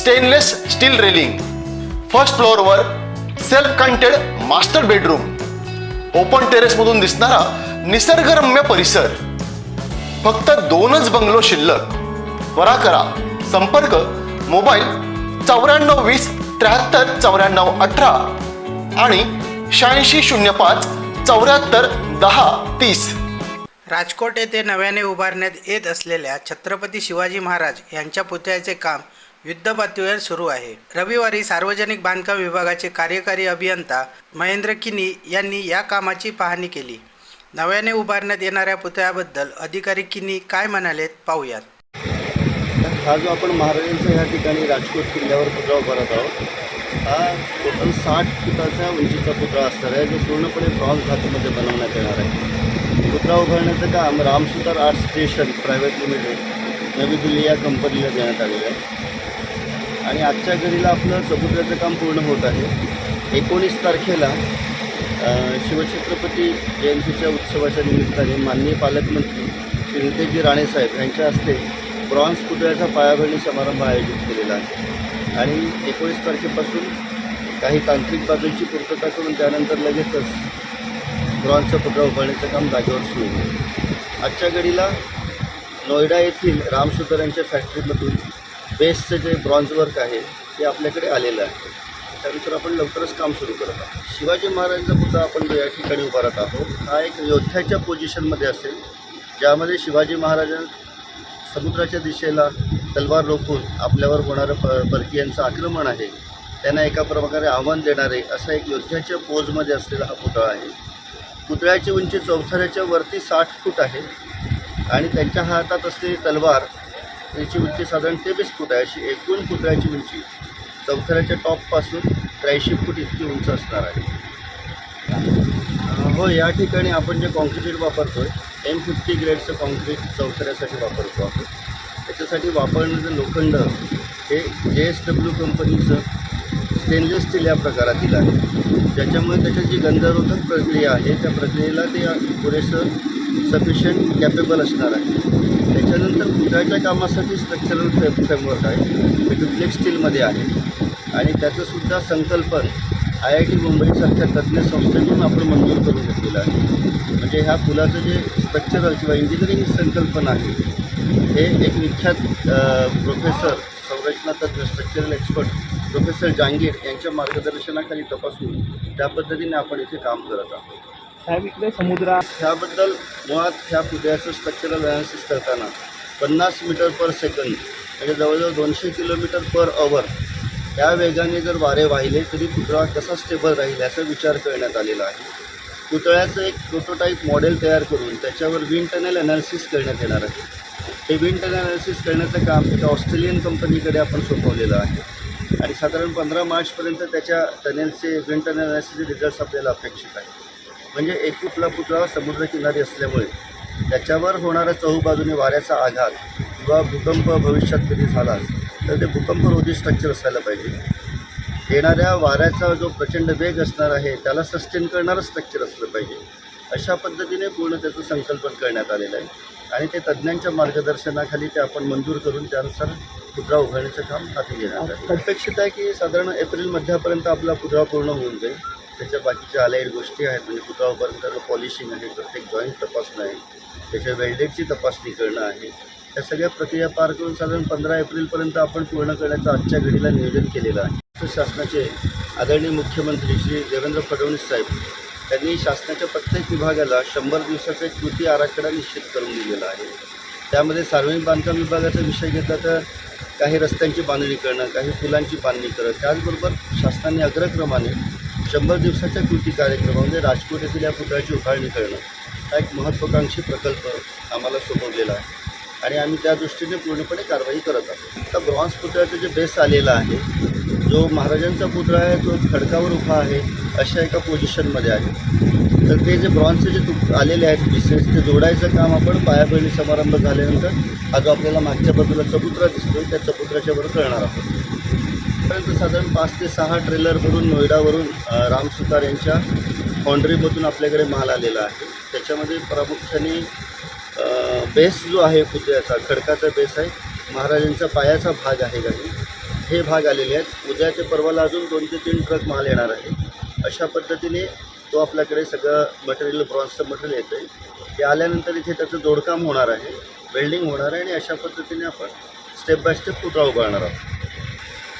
Stainless steel railing first फ्लोअरवर self contained master bedroom open टेरेसमधून दिसणारा निसर्गरम्य परिसर. फक्त दोनच बंगलो शिल्लक. त्वरा करा. संपर्क मोबाईल चौऱ्याण्णव वीस त्र्याहत्तर चौऱ्याण्णव अठरा आणि शहाऐंशी शून्य पाच चौऱ्याहत्तर दहा तीस. राजकोट येथे नव्याने उभारण्यात येत असलेल्या छत्रपती शिवाजी महाराज यांच्या पुतळ्याचे काम युद्धपातळीवर सुरू आहे. रविवारी सार्वजनिक बांधकाम विभागाचे कार्यकारी अभियंता महेंद्र किनी यांनी या कामाची पाहणी केली. नव्याने उभारण्यात येणाऱ्या पुतळ्याबद्दल अधिकारी किनी काय म्हणालेत पाहूयात. हा जो आपण महाराजांचा या ठिकाणी राजकोट किल्ल्यावर पुतळा उभारत आहोत हा टोटल साठ फुटाचा उंचीचा पुतळा असणार आहे जो पूर्णपणे ब्रॉन्झ धातूमध्ये बनवण्यात येणार आहे. पुतळा उभारण्याचं काम Ram Sutar art station private limited नवी दिल्ली या कंपनीला देण्यात आलेलं आहे. आणि आजच्या घडीला आपलं समुद्राचं काम पूर्ण होत आहे. एकोणीस तारखेला शिवछत्रपती जयंतीच्या उत्सवाच्या निमित्ताने माननीय पालकमंत्री श्री नितेशजी राणेसाहेब यांच्या हस्ते ब्रॉन्झ पुतळ्याचा पायाभरणी समारंभ आयोजित केलेला आहे. आणि एकोणीस तारखेपासून काही तांत्रिक बाबींची पूर्तता करून त्यानंतर लगेचच ब्रॉन्झचा पुतळा उभारण्याचं काम जागेवर सुरू होईल. आजच्या घडीला नोएडा येथील रामसुतर यांच्या फॅक्टरीमधून बेसचं जे ब्रॉन्झ वर्क आहे ते आपल्याकडे आलेलं आहे. त्यानुसार आपण लवकरच काम सुरू करत आहोत. शिवाजी महाराजांचा पुतळा आपण जो या ठिकाणी उभारत आहोत. हा एक योद्ध्याच्या पोझिशनमध्ये असेल ज्यामध्ये शिवाजी महाराजां समुद्राच्या दिशेला तलवार रोखून आपल्यावर होणारं प परकीयांचं आक्रमण आहे त्यांना एका प्रकारे आव्हान देणारे असा एक योद्ध्याच्या पोजमध्ये असलेला हा पुतळा आहे. पुतळ्याची उंची चौथऱ्याच्या वरती साठ फूट आहे आणि त्यांच्या हातात असलेली तलवार याची उंची साधारण तेवीस फूट आहे. अशी एकूण पुतळ्याची उंची चौथऱ्याच्या टॉपपासून त्र्याऐंशी फूट इतकी उंच असणार आहे. हो या ठिकाणी आपण जे कॉन्क्रीट वापरतो आहे एम फिफ्टी ग्रेडचं कॉन्क्रीट चौथऱ्यासाठी वापरतो आपण. त्याच्यासाठी वापरण्याचं लोखंड हे जे एस डब्ल्यू कंपनीचं स्टेनलेस स्टील या प्रकारातील आहे. ज्याच्यामुळे त्याच्यात जी गंधरोधक प्रक्रिया आहे त्या प्रक्रियेला ते पुरेसं सफिशियंट कॅपेबल असणार आहे. त्याच्यानंतर पुतळ्याच्या कामासाठी स्ट्रक्चरल फ्रेम फ्रेमवर्क आहे. ते डुप्लेक्स स्टीलमध्ये आहे. आणि त्याचंसुद्धा संकल्पन आय आय टी मुंबईसारख्या तज्ज्ञ संस्थेतून आपण मंजूर करून घेतलेलं आहे. म्हणजे ह्या पुलाचं जे स्ट्रक्चरल किंवा इंजिनिअरिंग संकल्पना आहे हे एक विख्यात प्रोफेसर संरचना तज्ज्ञ स्ट्रक्चरल एक्सपर्ट प्रोफेसर जांगीर यांच्या मार्गदर्शनाखाली तपासून त्या पद्धतीने आपण इथे काम करत आहोत. साहेब इकडे समुद्र ह्याबद्दल मुळात ह्या पुतळ्याचं स्ट्रक्चरल अनालिसिस करताना पन्नास मीटर पर सेकंद म्हणजे जवळजवळ दोनशे किलोमीटर पर अवर या वेगाने जर वारे वाहिले तरी पुतळा कसा स्टेबल राहील याचा विचार करण्यात आलेला आहे. पुतळ्याचं एक प्रोटोटाईप मॉडेल तयार करून त्याच्यावर विंड टनेल अनालिसिस करण्यात येणार आहे. हे विंड टनेल अनालिसिस करण्याचं काम एका ऑस्ट्रेलियन कंपनीकडे आपण सोपवलेलं आहे. आणि साधारण पंधरा मार्चपर्यंत त्याच्या टनेलचे विंड टनेल अनालिसिसचे रिझल्ट्स आपल्याला अपेक्षित आहे म्हणजे एक कुठला पुतळा समुद्रकिनारी असल्यामुळे त्याच्यावर होणाऱ्या चहूबाजूने वाऱ्याचा आघात किंवा भूकंप भविष्यात कधी झालाच तर ते भूकंपरोधी स्ट्रक्चर असायला पाहिजे. येणाऱ्या वाऱ्याचा जो प्रचंड वेग असणार आहे त्याला सस्टेन करणारं स्ट्रक्चर असलं पाहिजे. अशा पद्धतीने पूर्ण त्याचं संकल्पन करण्यात आलेलं आहे. आणि ते तज्ज्ञांच्या मार्गदर्शनाखाली ते आपण मंजूर करून त्यानुसार पुतळा उभारण्याचं काम हाती घेणार आहे. अपेक्षित आहे की साधारण एप्रिल मध्यापर्यंत आपला पुतळा पूर्ण होऊन जाईल. त्याच्या बाकीच्या आलेल्या गोष्टी आहेत म्हणजे पुतळा उभारण्याचं पॉलिशिंग आहे प्रत्येक जॉईंट तपासणं आहे. त्याच्या वेल्डेडची तपासणी करणं आहे. या सगळ्या प्रक्रिया पार करून साधारण पंधरा एप्रिलपर्यंत आपण पूर्ण करण्याचं आजच्या घडीला नियोजन केलेलं आहे. महाराष्ट्र शासनाचे आदरणीय मुख्यमंत्री श्री देवेंद्र फडणवीस साहेब त्यांनी शासनाच्या प्रत्येक विभागाला शंभर दिवसाचा एक कृती आराखडा निश्चित करून दिलेला आहे. त्यामध्ये सार्वजनिक बांधकाम विभागाचा विषय घेतला तर काही रस्त्यांची बांधणी करणं काही पुलांची बांधणी करणं त्याचबरोबर शासनाने अग्रक्रमाने शंभर दिवसाच्या कृती कार्यक्रमामध्ये राजकोट येथील या पुतळ्याची उभारणी करणं हा एक महत्त्वाकांक्षी प्रकल्प आम्हाला सोपवलेला आहे. आणि आम्ही त्या दृष्टीने पूर्णपणे कारवाई करत आहोत. आता ब्रॉन्झ पुतळ्याचं जे बेस आलेला आहे जो महाराजांचा पुतळा आहे तो खडकावर उभा आहे अशा एका पोझिशनमध्ये आहे. तर ते जे ब्रॉन्झचे जे तुक आलेले आहेत पीसेस ते जोडायचं काम आपण पायाभरणी समारंभ झाल्यानंतर हा जो आपल्याला मागच्या बाजूला चबुत्रा दिसतो त्या चबुत्राच्या वर करणार आहोत. आतापर्यंत साधारण पाच ते सहा ट्रेलरवरून नोएडावरून राम सुतार यांच्या फाउंड्रीमधून आपल्याकडे माल आलेला आहे. त्याच्यामध्ये प्रामुख्याने बेस जो आहे पुतळ्याचा खडकाचा बेस आहे. महाराजांचा पायाचा भाग आहे काही हे भाग आलेले आहेत. उद्या ते परवाला अजून दोन ते तीन ट्रक माल येणार आहे. अशा पद्धतीने तो आपल्याकडे सगळं मटेरियल ब्रॉन्झचं मटेरियल येतं आहे ते आल्यानंतर इथे त्याचं जोडकाम होणार आहे. वेल्डिंग होणार आहे आणि अशा पद्धतीने आपण स्टेप बाय स्टेप पुतळा उभारणार आहोत.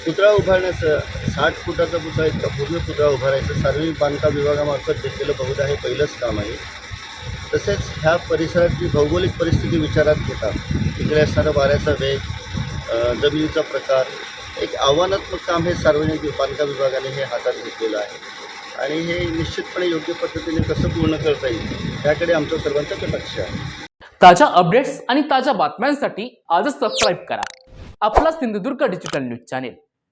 पुतळा उभारण्याचं साठ फुटाचा पुतळा इतका पूर्ण पुतळा उभारायचं सार्वजनिक बांधकाम विभागामार्फत घेतलेलं बहुधा हे पहिलंच काम आहे. तसेच ह्या परिसराची भौगोलिक परिस्थिती विचारात घेता तिकडे असणारा वाऱ्याचा वेग जमिनीचा प्रकार एक आव्हानात्मक काम हे सार्वजनिक बांधकाम विभागाने हे हातात घेतलेलं आहे. आणि हे निश्चितपणे योग्य पद्धतीने कसं पूर्ण करता येईल त्याकडे आमचं सर्वांचं लक्ष आहे. ताज्या अपडेट्स आणि ताज्या बातम्यांसाठी आजच सबस्क्राईब करा. आपला Sindhudurg digital news channel